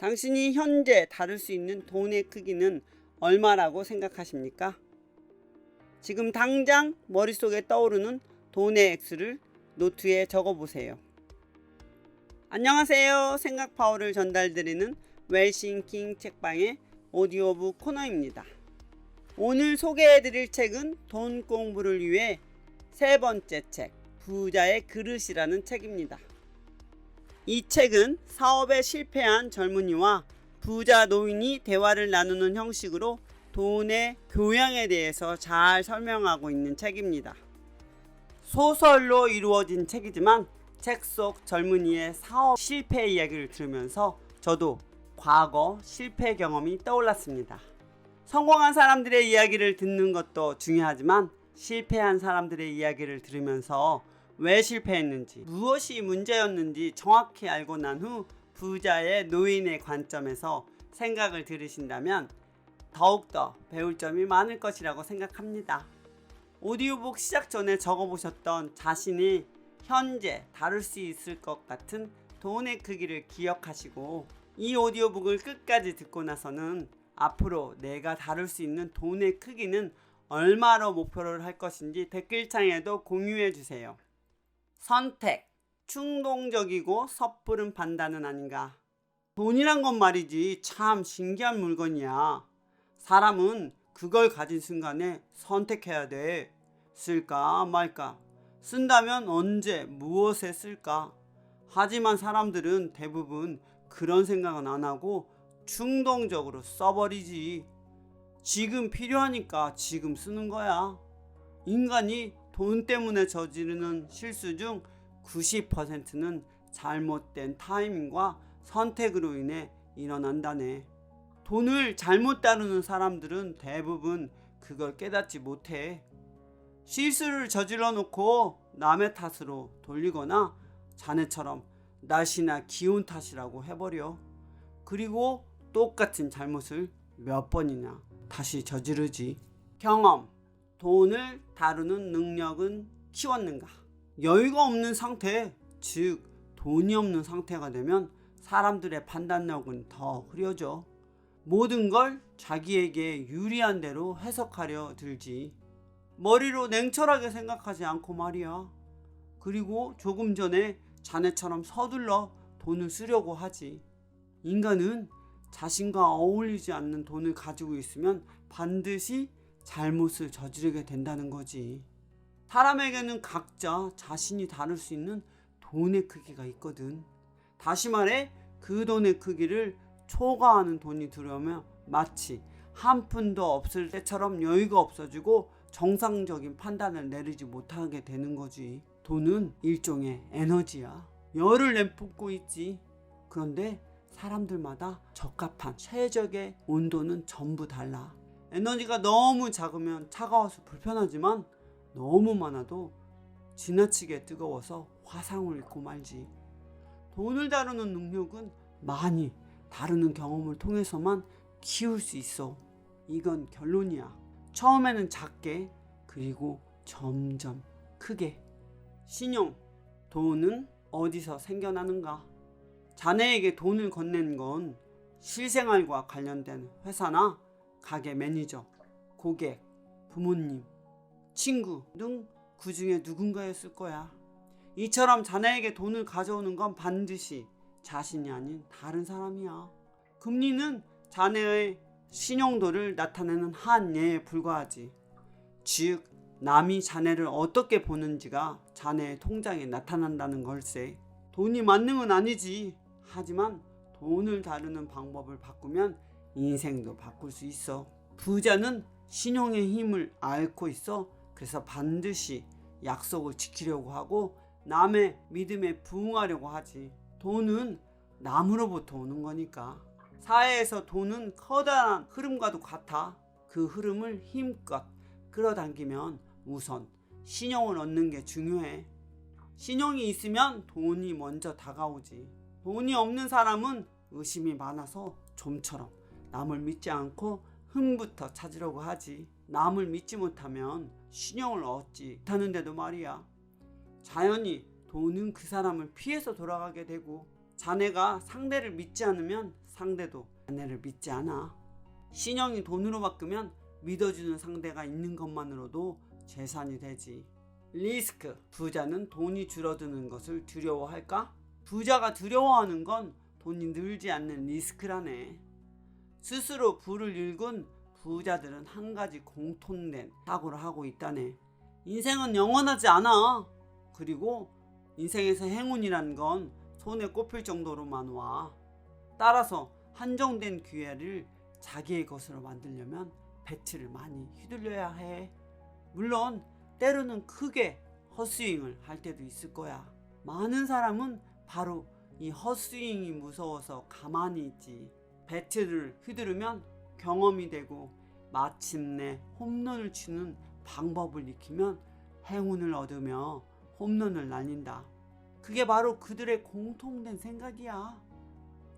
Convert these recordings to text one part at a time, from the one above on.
당신이 현재 다룰 수 있는 돈의 크기는 얼마라고 생각하십니까? 지금 당장 머릿속에 떠오르는 돈의 액수를 노트에 적어 보세요. 안녕하세요. 생각 파워를 전달드리는 웰싱킹 책방의 오디오북 코너입니다. 오늘 소개해 드릴 책은 돈 공부를 위해 세 번째 책, 부자의 그릇이라는 책입니다. 이 책은 사업에 실패한 젊은이와 부자 노인이 대화를 나누는 형식으로 돈의 교양에 대해서 잘 설명하고 있는 책입니다. 소설로 이루어진 책이지만 책 속 젊은이의 사업 실패 이야기를 들으면서 저도 과거 실패 경험이 떠올랐습니다. 성공한 사람들의 이야기를 듣는 것도 중요하지만 실패한 사람들의 이야기를 들으면서 왜 실패했는지, 무엇이 문제였는지 정확히 알고 난 후 부자의 노인의 관점에서 생각을 들으신다면 더욱더 배울 점이 많을 것이라고 생각합니다. 오디오북 시작 전에 적어보셨던 자신이 현재 다룰 수 있을 것 같은 돈의 크기를 기억하시고 이 오디오북을 끝까지 듣고 나서는 앞으로 내가 다룰 수 있는 돈의 크기는 얼마로 목표를 할 것인지 댓글창에도 공유해 주세요. 선택. 충동적이고 섣부른 판단은 아닌가. 돈이란 건 말이지 참 신기한 물건이야. 사람은 그걸 가진 순간에 선택해야 돼. 쓸까 말까. 쓴다면 언제 무엇에 쓸까? 하지만 사람들은 대부분 그런 생각은 안 하고 충동적으로 써버리지. 지금 필요하니까 지금 쓰는 거야. 인간이 돈 때문에 저지르는 실수 중 90%는 잘못된 타이밍과 선택으로 인해 일어난다네. 돈을 잘못 다루는 사람들은 대부분 그걸 깨닫지 못해. 실수를 저질러 놓고 남의 탓으로 돌리거나 자네처럼 날씨나 기온 탓이라고 해버려. 그리고 똑같은 잘못을 몇 번이나 다시 저지르지. 경험. 돈을 다루는 능력은 키웠는가? 여유가 없는 상태, 즉 돈이 없는 상태가 되면 사람들의 판단력은 더 흐려져. 모든 걸 자기에게 유리한 대로 해석하려 들지. 머리로 냉철하게 생각하지 않고 말이야. 그리고 조금 전에 자네처럼 서둘러 돈을 쓰려고 하지. 인간은 자신과 어울리지 않는 돈을 가지고 있으면 반드시 잘못을 저지르게 된다는 거지. 사람에게는 각자 자신이 다룰 수 있는 돈의 크기가 있거든. 다시 말해 그 돈의 크기를 초과하는 돈이 들어오면 마치 한 푼도 없을 때처럼 여유가 없어지고 정상적인 판단을 내리지 못하게 되는 거지. 돈은 일종의 에너지야. 열을 내뿜고 있지. 그런데 사람들마다 적합한 최적의 온도는 전부 달라. 에너지가 너무 작으면 차가워서 불편하지만 너무 많아도 지나치게 뜨거워서 화상을 입고 말지. 돈을 다루는 능력은 많이 다루는 경험을 통해서만 키울 수 있어. 이건 결론이야. 처음에는 작게, 그리고 점점 크게. 신용, 돈은 어디서 생겨나는가? 자네에게 돈을 건넨 건 실생활과 관련된 회사나 가게 매니저, 고객, 부모님, 친구 등 그 중에 누군가였을 거야. 이처럼 자네에게 돈을 가져오는 건 반드시 자신이 아닌 다른 사람이야. 금리는 자네의 신용도를 나타내는 한 예에 불과하지. 즉, 남이 자네를 어떻게 보는지가 자네의 통장에 나타난다는 걸세. 돈이 만능은 아니지. 하지만 돈을 다루는 방법을 바꾸면 인생도 바꿀 수 있어. 부자는 신용의 힘을 앓고 있어. 그래서 반드시 약속을 지키려고 하고 남의 믿음에 부응하려고 하지. 돈은 남으로부터 오는 거니까. 사회에서 돈은 커다란 흐름과도 같아. 그 흐름을 힘껏 끌어당기면 우선 신용을 얻는 게 중요해. 신용이 있으면 돈이 먼저 다가오지. 돈이 없는 사람은 의심이 많아서 좀처럼 남을 믿지 않고 흠부터 찾으려고 하지. 남을 믿지 못하면 신용을 얻지 못하는데도 말이야. 자연히 돈은 그 사람을 피해서 돌아가게 되고 자네가 상대를 믿지 않으면 상대도 자네를 믿지 않아. 신용이 돈으로 바꾸면 믿어주는 상대가 있는 것만으로도 재산이 되지. 리스크. 부자는 돈이 줄어드는 것을 두려워할까? 부자가 두려워하는 건 돈이 늘지 않는 리스크라네. 스스로 부를 일군 부자들은 한 가지 공통된 사고를 하고 있다네. 인생은 영원하지 않아. 그리고 인생에서 행운이란 건 손에 꼽힐 정도로만 와. 따라서 한정된 기회를 자기의 것으로 만들려면 배트를 많이 휘둘려야 해. 물론 때로는 크게 헛스윙을 할 때도 있을 거야. 많은 사람은 바로 이 헛스윙이 무서워서 가만히 있지. 배트를 휘두르면 경험이 되고 마침내 홈런을 치는 방법을 익히면 행운을 얻으며 홈런을 날린다. 그게 바로 그들의 공통된 생각이야.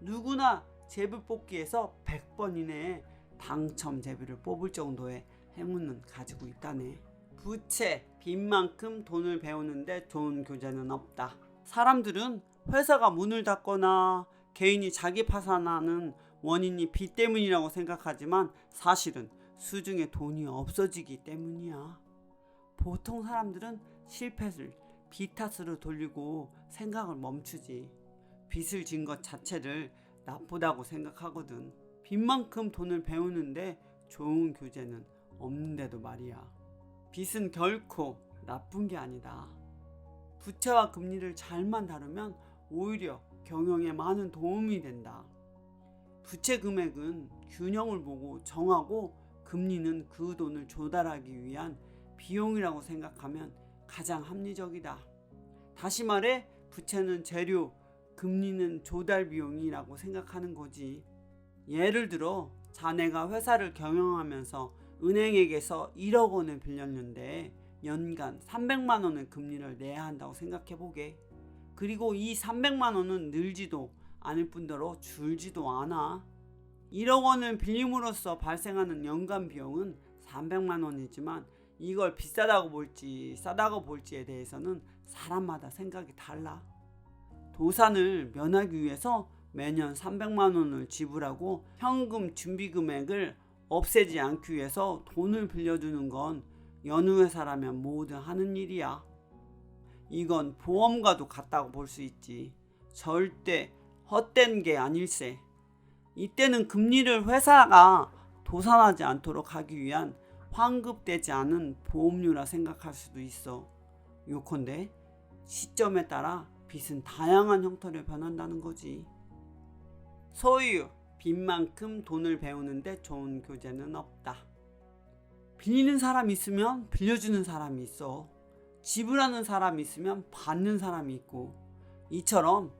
누구나 제비 뽑기에서 100번 이내에 당첨 제비를 뽑을 정도의 행운은 가지고 있다네. 부채, 빚만큼 돈을 배우는데 좋은 교재는 없다. 사람들은 회사가 문을 닫거나 개인이 자기 파산하는 원인이 빚 때문이라고 생각하지만 사실은 수중에 돈이 없어지기 때문이야. 보통 사람들은 실패를 빚 탓으로 돌리고 생각을 멈추지. 빚을 진 것 자체를 나쁘다고 생각하거든. 빚만큼 돈을 배우는데 좋은 교재는 없는데도 말이야. 빚은 결코 나쁜 게 아니다. 부채와 금리를 잘만 다루면 오히려 경영에 많은 도움이 된다. 부채 금액은 균형을 보고 정하고 금리는 그 돈을 조달하기 위한 비용이라고 생각하면 가장 합리적이다. 다시 말해 부채는 재료, 금리는 조달 비용이라고 생각하는 거지. 예를 들어 자네가 회사를 경영하면서 은행에게서 1억 원을 빌렸는데 연간 300만 원의 금리를 내야 한다고 생각해 보게. 그리고 이 300만 원은 늘지도 않을 뿐더러 줄지도 않아. 1억 원을 빌림으로써 발생하는 연간 비용은 300만 원이지만 이걸 비싸다고 볼지 싸다고 볼지에 대해서는 사람마다 생각이 달라. 도산을 면하기 위해서 매년 300만 원을 지불하고 현금 준비 금액을 없애지 않기 위해서 돈을 빌려주는 건 여느 회사라면 모두 하는 일이야. 이건 보험과도 같다고 볼 수 있지. 절대 헛된 게 아닐세. 이때는 금리를 회사가 도산하지 않도록 하기 위한 환급되지 않은 보험료라 생각할 수도 있어. 요컨대 시점에 따라 빚은 다양한 형태로 변한다는 거지. 소유, 빚만큼 돈을 배우는데 좋은 교재는 없다. 빌리는 사람이 있으면 빌려주는 사람이 있어. 지불하는 사람이 있으면 받는 사람이 있고 이처럼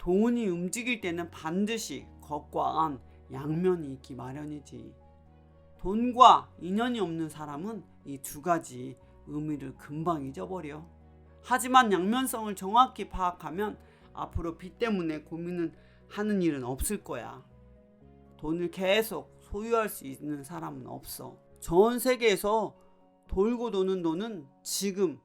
돈이 움직일 때는 반드시 겉과 안 양면이 있기 마련이지. 돈과 인연이 없는 사람은 이 두 가지 의미를 금방 잊어버려. 하지만 양면성을 정확히 파악하면 앞으로 빚 때문에 고민은 하는 일은 없을 거야. 돈을 계속 소유할 수 있는 사람은 없어. 전 세계에서 돌고 도는 돈은 지금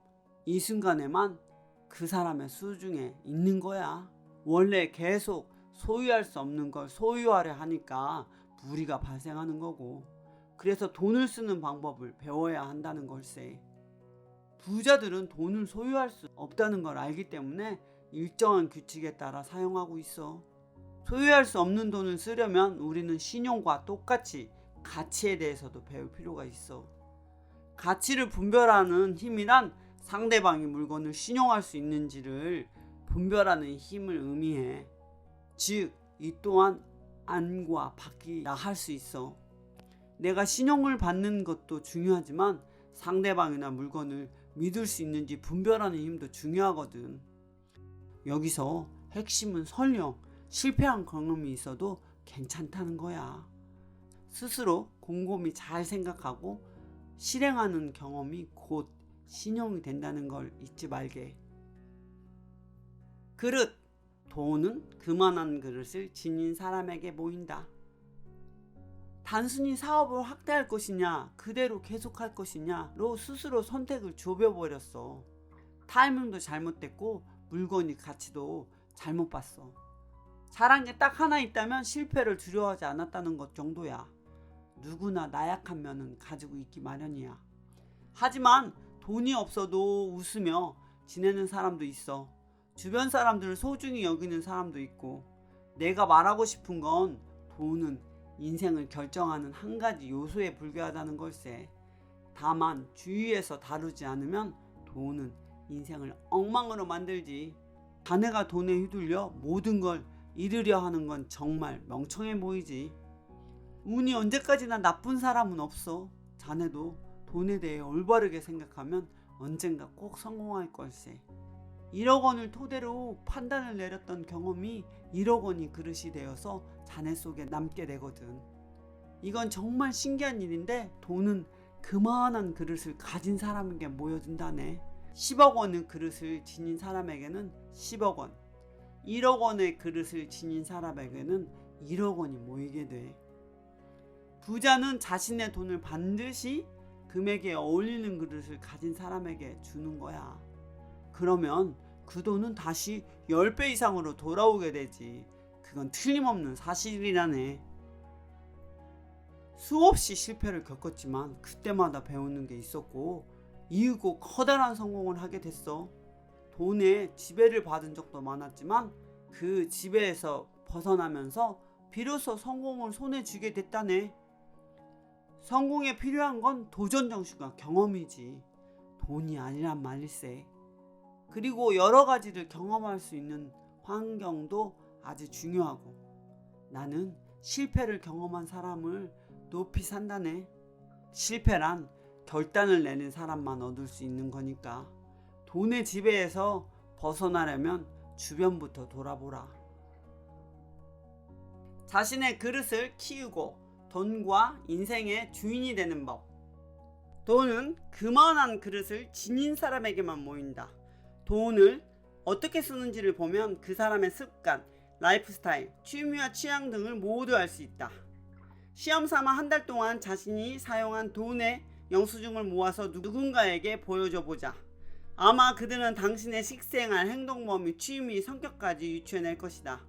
이 순간에만 그 사람의 수중에 있는 거야. 원래 계속 소유할 수 없는 걸 소유하려 하니까 무리가 발생하는 거고. 그래서 돈을 쓰는 방법을 배워야 한다는 걸세. 부자들은 돈을 소유할 수 없다는 걸 알기 때문에 일정한 규칙에 따라 사용하고 있어. 소유할 수 없는 돈을 쓰려면 우리는 신용과 똑같이 가치에 대해서도 배울 필요가 있어. 가치를 분별하는 힘이란 상대방이 물건을 신용할 수 있는지를 분별하는 힘을 의미해. 즉, 이 또한 안과 밖이라 할수 있어. 내가 신용을 받는 것도 중요하지만 상대방이나 물건을 믿을 수 있는지 분별하는 힘도 중요하거든. 여기서 핵심은 설령 실패한 경험이 있어도 괜찮다는 거야. 스스로 곰곰이 잘 생각하고 실행하는 경험이 곧 신용이 된다는 걸 잊지 말게. 그릇. 돈은 그만한 그릇을 지닌 사람에게 모인다. 단순히 사업을 확대할 것이냐, 그대로 계속할 것이냐로 스스로 선택을 좁혀버렸어. 타이밍도 잘못됐고, 물건이 가치도 잘못 봤어. 잘한 게 딱 하나 있다면 실패를 두려워하지 않았다는 것 정도야. 누구나 나약한 면은 가지고 있기 마련이야. 하지만 돈이 없어도 웃으며 지내는 사람도 있어. 주변 사람들을 소중히 여기는 사람도 있고. 내가 말하고 싶은 건 돈은 인생을 결정하는 한 가지 요소에 불과하다는 걸세. 다만 주위에서 다루지 않으면 돈은 인생을 엉망으로 만들지. 자네가 돈에 휘둘려 모든 걸 잃으려 하는 건 정말 멍청해 보이지. 운이 언제까지나 나쁜 사람은 없어. 자네도 돈에 대해 올바르게 생각하면 언젠가 꼭 성공할 걸세. 1억 원을 토대로 판단을 내렸던 경험이 1억 원이 그릇이 되어서 자네 속에 남게 되거든. 이건 정말 신기한 일인데 돈은 그만한 그릇을 가진 사람에게 모여든다네. 10억 원의 그릇을 지닌 사람에게는 10억 원, 1억 원의 그릇을 지닌 사람에게는 1억 원이 모이게 돼. 부자는 자신의 돈을 반드시 금액에 어울리는 그릇을 가진 사람에게 주는 거야. 그러면 그 돈은 다시 10배 이상으로 돌아오게 되지. 그건 틀림없는 사실이라네. 수없이 실패를 겪었지만 그때마다 배우는 게 있었고 이윽고 커다란 성공을 하게 됐어. 돈에 지배를 받은 적도 많았지만 그 지배에서 벗어나면서 비로소 성공을 손에 쥐게 됐다네. 성공에 필요한 건 도전 정신과 경험이지. 돈이 아니란 말일세. 그리고 여러 가지를 경험할 수 있는 환경도 아주 중요하고 나는 실패를 경험한 사람을 높이 산다네. 실패란 결단을 내는 사람만 얻을 수 있는 거니까 돈의 지배에서 벗어나려면 주변부터 돌아보라. 자신의 그릇을 키우고 돈과 인생의 주인이 되는 법. 돈은 그만한 그릇을 지닌 사람에게만 모인다. 돈을 어떻게 쓰는지를 보면 그 사람의 습관, 라이프 스타일, 취미와 취향 등을 모두 알 수 있다. 시험 삼아 한 달 동안 자신이 사용한 돈의 영수증을 모아서 누군가에게 보여줘 보자. 아마 그들은 당신의 식생활, 행동 범위, 취미, 성격까지 유추해낼 것이다.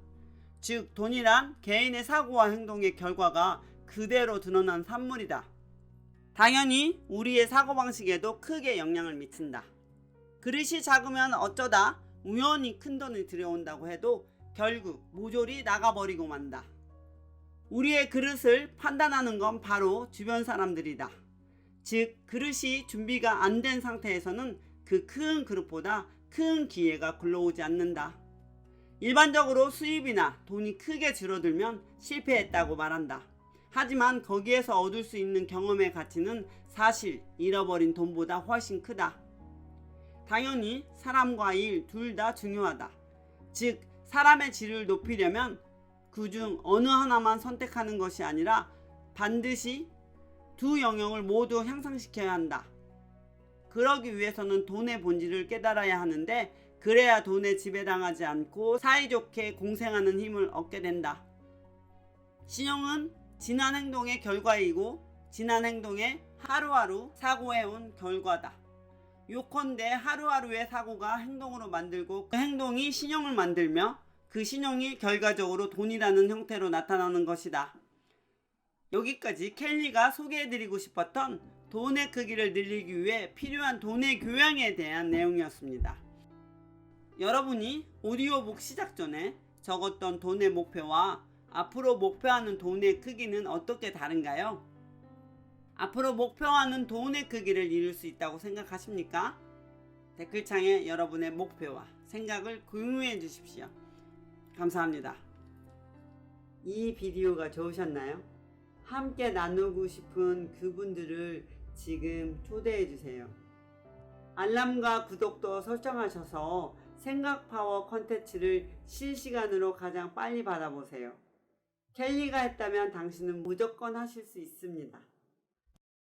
즉, 돈이란 개인의 사고와 행동의 결과가 그대로 드러난 산물이다. 당연히 우리의 사고방식에도 크게 영향을 미친다. 그릇이 작으면 어쩌다 우연히 큰 돈이 들여온다고 해도 결국 모조리 나가버리고 만다. 우리의 그릇을 판단하는 건 바로 주변 사람들이다. 즉, 그릇이 준비가 안 된 상태에서는 그 큰 그릇보다 큰 기회가 굴러오지 않는다. 일반적으로 수입이나 돈이 크게 줄어들면 실패했다고 말한다. 하지만 거기에서 얻을 수 있는 경험의 가치는 사실 잃어버린 돈보다 훨씬 크다. 당연히 사람과 일 둘 다 중요하다. 즉, 사람의 질을 높이려면 그 중 어느 하나만 선택하는 것이 아니라 반드시 두 영역을 모두 향상시켜야 한다. 그러기 위해서는 돈의 본질을 깨달아야 하는데 그래야 돈에 지배당하지 않고 사이좋게 공생하는 힘을 얻게 된다. 신용은 지난 행동의 결과이고 지난 행동의 하루하루 사고해온 결과다. 요컨대 하루하루의 사고가 행동으로 만들고 그 행동이 신용을 만들며 그 신용이 결과적으로 돈이라는 형태로 나타나는 것이다. 여기까지 켈리가 소개해드리고 싶었던 돈의 크기를 늘리기 위해 필요한 돈의 교양에 대한 내용이었습니다. 여러분이 오디오북 시작 전에 적었던 돈의 목표와 앞으로 목표하는 돈의 크기는 어떻게 다른가요? 앞으로 목표하는 돈의 크기를 이룰 수 있다고 생각하십니까? 댓글창에 여러분의 목표와 생각을 공유해 주십시오. 감사합니다. 이 비디오가 좋으셨나요? 함께 나누고 싶은 그분들을 지금 초대해 주세요. 알람과 구독도 설정하셔서 생각 파워 컨텐츠를 실시간으로 가장 빨리 받아보세요. 켈리가 했다면 당신은 무조건 하실 수 있습니다.